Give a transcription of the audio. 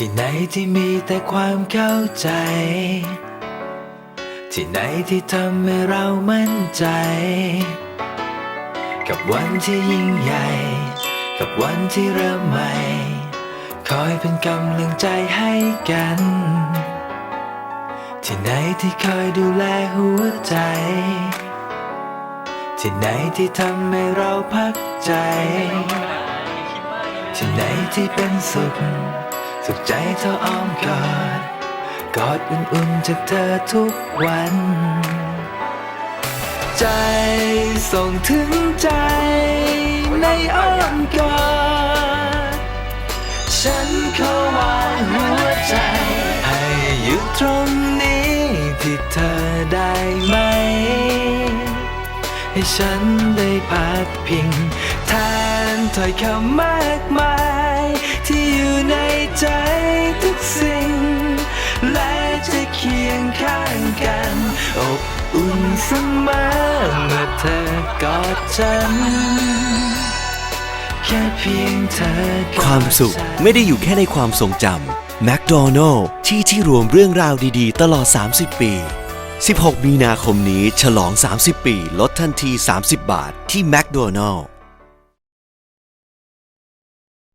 ที่ไหนที่มีแต่ความเข้าใจ ที่ไหนที่ทำให้เรามั่นใจ กับวันที่ยิ่งใหญ่ กับวันที่เริ่มใหม่ คอยเป็นกำลังใจให้กัน ที่ไหนที่คอยดูแลหัวใจ ที่ไหนที่ทำให้เราพักใจ ที่ไหนที่เป็นสุข สุขใจเธออ้อมกอด กอดอุ่นๆจากเธอทุกวัน ใจส่งถึงใจในอ้อมกอด ฉันขอวางหัวใจ ให้อยู่ตรงนี้ที่เธอได้ไหม ให้ฉันได้พักพิงแทนถ้อยคำมากมาย เสมอเมื่อเธอกอดฉันแค่เพียงเธอกอดความสุขฉันไม่ได้อยู่แค่ในความทรงจำแม d โดนัลล์ที่ที่รวมเรื่องราวดีๆ ตลอด 30 ปี 16 มีนาคมนี้ฉลอง 30 ปี ลดทันที 30 บาทที่แม d โดนัลล์